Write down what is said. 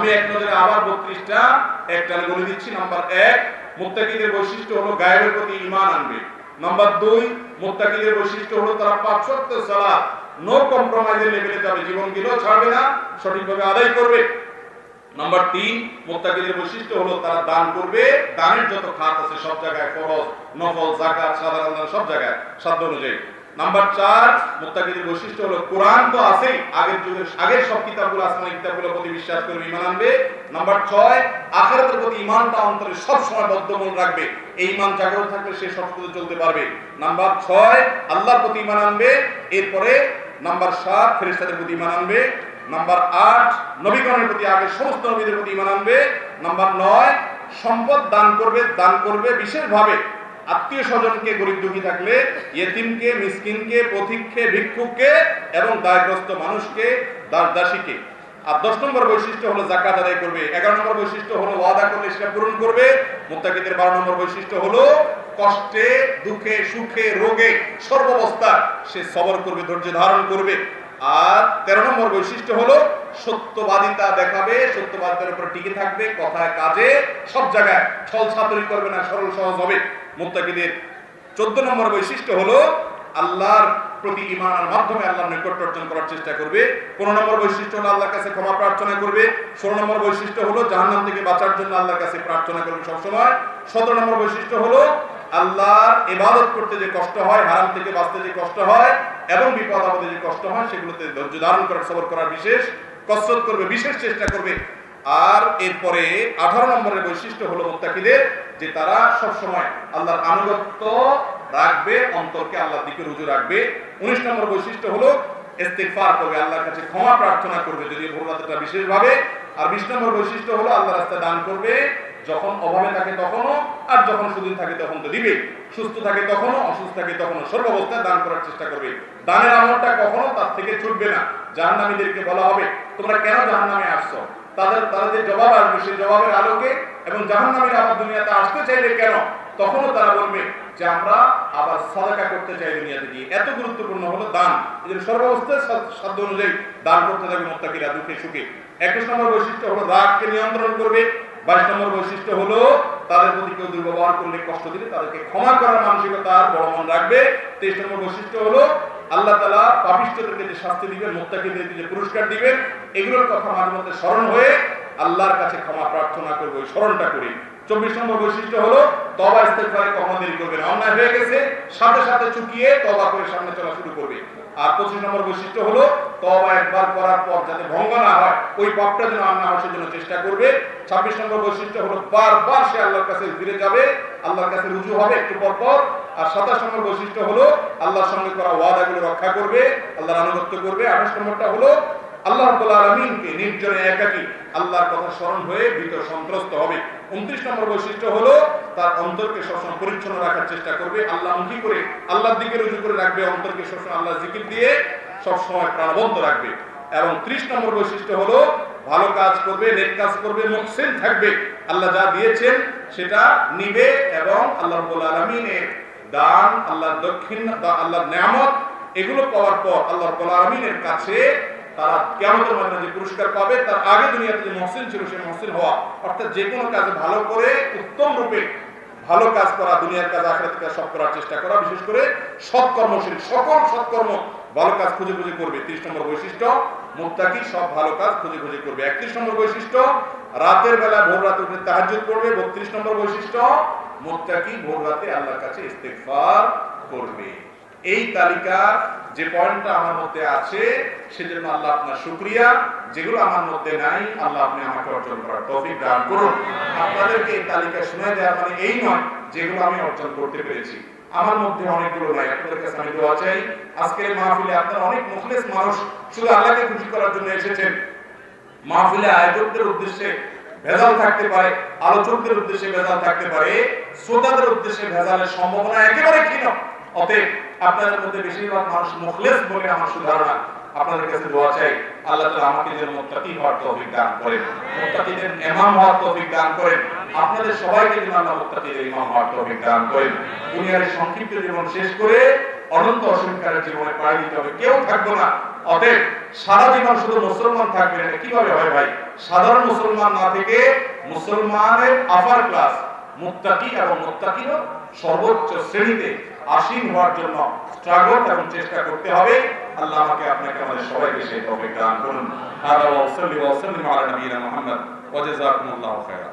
আমি এক নজরে আবার বত্রিশটা, একটা বলে দিচ্ছি, নাম্বার এক, মুত্তাকিদের বৈশিষ্ট্য হলো গায়েবের প্রতি ঈমান আনবে। নাম্বার দুই, মুত্তাকিদের বৈশিষ্ট্য হলো তারা পাঁচ ওয়াক্ত সালাত নো কম্প্রোমাইজের লেভেলে যাবে জীবন গেলেও ছাড়বে না, সঠিকভাবে আদায় করবে। নাম্বার তিন, মোত্তাকিদের বৈশিষ্ট্য হলো তারা দান করবে, দানের যত খাত আছে সব জায়গায় ফরজ, নফল জাকাত সাধারণ সব জায়গায়, সাধ্য অনুযায়ী। নাম্বার চার, মোত্তাকিদের বৈশিষ্ট্য হলো কোরআন তো আছেই, আগের যুগের, আগের সব কিতাবগুলো আসমানি কিতাবগুলোর প্রতি বিশ্বাস করবে ইমান আনবে। নাম্বার ছয়, আখেরাতের প্রতি ইমানটা অন্তরে সব সময় বদ্ধমূল রাখবে। এই ইমান জাগ্রত থাকলে সে সব পথে চলতে পারবে। নাম্বার ছয়, আল্লাহর প্রতি ইমান আনবে। এরপরে নাম্বার সাত, ফেরেশতাদের প্রতি ইমান আনবে। নাম্বার আট নবীকরণের প্রতি আগে সমস্ত নবীদের প্রতি ইমান আনবে। নাম্বার নয়, সম্পদ দান করবে দান করবে বিশেষভাবে। আত্মীয় স্বজনকে গরিব দুঃখী থাকলে, ইয়েতিমকে, মিসকিনকে, পথিককে, ভিক্ষুককে এবং দায়গ্রস্ত মানুষকে, দাস দাসীকে। আর দশ নম্বর বৈশিষ্ট্য হলো জাকাত আদায় করবে। এগারো নম্বর বৈশিষ্ট্য হলো ওয়াদা করলে সেটা পূরণ করবে। মুত্তাকিদের বারো নম্বর বৈশিষ্ট্য হলো কষ্টে, দুঃখে, সুখে, রোগে সর্বাবস্থা সে সবর করবে, ধৈর্য ধারণ করবে। আর তেরো নম্বর বৈশিষ্ট্য হলো সত্যবাদিতা দেখাবে, সত্যবাদিতার উপর টিকে থাকবে, কথায় কাজে, সব জায়গায় ছল ছাতরি করবে না, সরল সহজ হবে। মুত্তাকিদের চোদ্দ নম্বর বৈশিষ্ট্য হলো, আল্লাহর প্রতি ইমানের মাধ্যমে আল্লাহর নৈকট্য অর্জন করার চেষ্টা করবে। পনেরো নম্বর বৈশিষ্ট্য হলো, আল্লাহর কাছে ক্ষমা প্রার্থনা করবে। ষোলো নম্বর বৈশিষ্ট্য হলো, জাহান্নাম থেকে বাঁচার জন্য আল্লাহর কাছে প্রার্থনা করবে সবসময়। সতেরো নম্বর বৈশিষ্ট্য হলো আল্লাহর ইবাদত করতে যে কষ্ট হয়, হারাম থেকে বাঁচতে যে কষ্ট হয় এবং বিপদ আপদে যে কষ্ট হয়, সেগুলোতে ধৈর্য ধারণ করার, সবর করার বিশেষ, কসরত করবে, বিশেষ চেষ্টা করবে। আর এরপরে আঠারো নম্বরের বৈশিষ্ট্য হলো মোত্তাকিদের, যে তারা সব সময় আল্লাহর আনুগত্য রাখবে, অন্তরকে আল্লাহর দিকে রুজু রাখবে। উনিশ নম্বর বৈশিষ্ট্য হলো ইস্তেগফার করবে, আল্লাহর কাছে ক্ষমা প্রার্থনা করবে, যদি ভোর রাতেটা বিশেষভাবে। আর বিশ নম্বর বৈশিষ্ট্য হলো আল্লাহ রাস্তায় দান করবে, যখন অভাবে থাকে তখনও আর যখন সুদিন থাকে তখন তো দিবে। সুস্থ থাকে তখনও, অসুস্থ থাকে তখনও। সর্বাবস্থায় দান করার চেষ্টা করবে। দানের আমলটা কখনো তার থেকে ছুটবে না। জাহান্নামীদেরকে বলা হবে, তোমরা কেন জাহান্নামে আসছো? তাদের তাদের যে জবাব আসবে, সেই জবাবের আলোকে এবং জাহান্নামীরা আবার দুনিয়াতে আসতে চাইলে কেন? তখনও তারা বলবে যে, আমরা আবার সাদাকা করতে চাই দুনিয়াতে গিয়ে। এত গুরুত্বপূর্ণ হলো দান। জন্য সর্বাবস্থায় সাধ্য- অনুযায়ী দান করতে থাকবে মোত্তাকিরা দুঃখে সুখে। একুশ নম্বর বৈশিষ্ট্য হলো রাগকে নিয়ন্ত্রণ করবে। বাইশ নম্বর বৈশিষ্ট্য হলো, তাদের প্রতি কেউ দুর্ব্যবহার করলে কষ্ট দিলে তাদেরকে ক্ষমা করার মানসিকতা বড় মন রাখবে। তেইশ নম্বর বৈশিষ্ট্য হলো, আল্লাহ তালা পাপিষ্টদেরকে যে শাস্তি দিবেন, মোত্তাকিদের যে পুরস্কার দিবেন, এগুলোর কথা মাঝে মধ্যে স্মরণ হয়ে আল্লাহর কাছে ক্ষমা প্রার্থনা করব স্মরণটা করি। চব্বিশ নম্বর বৈশিষ্ট্য হলো, তবা ইস্তেগফারে কখনো দেরি করবে না। অন্যায় হয়ে গেছে, সাথে সাথে চুকিয়ে তবা করে সামনে চলা শুরু করবে। আর পঁচিশ নম্বর বৈশিষ্ট্য হলো, তবা একবার করার পর যাতে ভঙ্গ না হয়, ওই পাপটা যেন আর না হয়, সেজন্য চেষ্টা করবে। ছাব্বিশ নম্বর বৈশিষ্ট্য হলো, বারবার সে আল্লাহর কাছে ফিরে যাবে, আল্লাহর কাছে রুজু হবে একটু পর পর। আর সাতাশ নম্বর বৈশিষ্ট্য হলো, আল্লাহর সঙ্গে করা ওয়াদাগুলো রক্ষা করবে, আল্লাহর আনুগত্য করবে। আঠাশ নম্বরটা হলো আল্লাহ আলামিনকে নির্জনে একাকী আল্লাহর কথা স্মরণ হয়ে ভিতর সন্ত্রস্ত হবে। উনত্রিশ নম্বর বৈশিষ্ট্য হলো, তার অন্তরকে সবসময় পরিচ্ছন্ন রাখার চেষ্টা করবে। করে, আল্লাহর দিকে রুজু করে রাখবে, অন্তরকে সবসময় আল্লাহ জিকির দিয়ে সবসময় প্রাণবন্ত রাখবে। এবং ত্রিশ নম্বর বৈশিষ্ট্য হলো, ভালো কাজ করবে, নেক কাজ করবে থাকবে। আল্লাহ যা দিয়েছেন সেটা নিবে এবং আল্লাহ আলামিনের দান, আল্লাহর দক্ষিণ, আল্লাহর নিয়ামত, এগুলো পাওয়ার পর আল্লাহ আলামিনের কাছে তারা কেমতের মধ্যে যে পুরস্কার পাবে, তার আগে দুনিয়াতে যে মহসিন ছিল সেই মহসিন হওয়া, অর্থাৎ যে কোনো কাজে ভালো করে উত্তম রূপে ভালো কাজ করা, দুনিয়ার কাজ আখেরাত কাজ সব করার চেষ্টা করা, বিশেষ করে সৎকর্মশীল, সকল সৎকর্ম ভালো কাজ খুঁজে খুঁজে করবে। তিরিশ নম্বর বৈশিষ্ট্য, মুত্তাকি সব ভালো কাজ খুঁজে খুঁজে করবে। একত্রিশ নম্বর বৈশিষ্ট্য, রাতের বেলা ভোর রাতে উঠে তাহাজ্জুদ করবে। বত্রিশ নম্বর বৈশিষ্ট্য, মুত্তাকি ভোর রাতে আল্লাহর কাছে ইস্তেগফার করবে। এই তালিকার যে পয়েন্টটা আমার মধ্যে আছে, সেজন্য আল্লাহ আপনার শুকরিয়া। যেগুলো আমার মধ্যে নাই, আল্লাহ আপনি আমাকে অর্জন করার তৌফিক দান করুন। আপনাদেরকে এই তালিকা শুনে দেওয়া মানে এই নয়, যেগুলো আমি অর্জন করতে পেরেছি। আমার মধ্যে অনেকগুলো নাই, আপনাদের কাছে আমি দোয়া চাই। আজকের মাহফিলে আপনারা অনেক মুখলেস মানুষ, শুধু আল্লাহকে খুশি করার জন্য এসেছেন। মাহফিলে আয়োজকদের উদ্দেশ্যে ভেজাল থাকতে পারে, আলোচকদের উদ্দেশ্যে ভেজাল থাকতে পারে, শ্রোতাদের উদ্দেশ্যে ভেজালের সম্ভাবনা একেবারে ক্ষীণ। অতএব আপনাদের মধ্যে বেশিরভাগ মানুষ মুখলেস বলে আমার সুধারণা আপনাদের কাছে দোয়া চাই, আল্লাহ আমাকে যেন হওয়ার তৌফিক দান করেন। হওয়ার তৌফিক দান করেন। আপনাদের সবাইকে যেন আল্লাহ ইমাম হওয়ার তৌফিক দান করেন। দুনিয়ার সংক্ষিপ্ত জীবন শেষ করে অনন্ত অসংখ্যার জীবনে পাড়ি দিতে হবে। কেউ থাকব না। অতএব সারা জীবন শুধু মুসলমান থাকবে কীভাবে হয় ভাই? সাধারণ মুসলমান না থেকে মুসলমানের আপার ক্লাস মুত্তাকি এবং মুত্তাকিরও সর্বোচ্চ শ্রেণীতে আসীন হওয়ার জন্য স্ট্রাগল এবং চেষ্টা করতে হবে। আল্লাহ আমাকে আপনাকে, আমাদের সবাইকে সেই তবে দান করুন। হাদা ওয়া সাল্লি ওয়া সাল্লিম আলা নবিয়িনা মুহাম্মদ। ওয়া জাযাকুমুল্লাহু খায়রা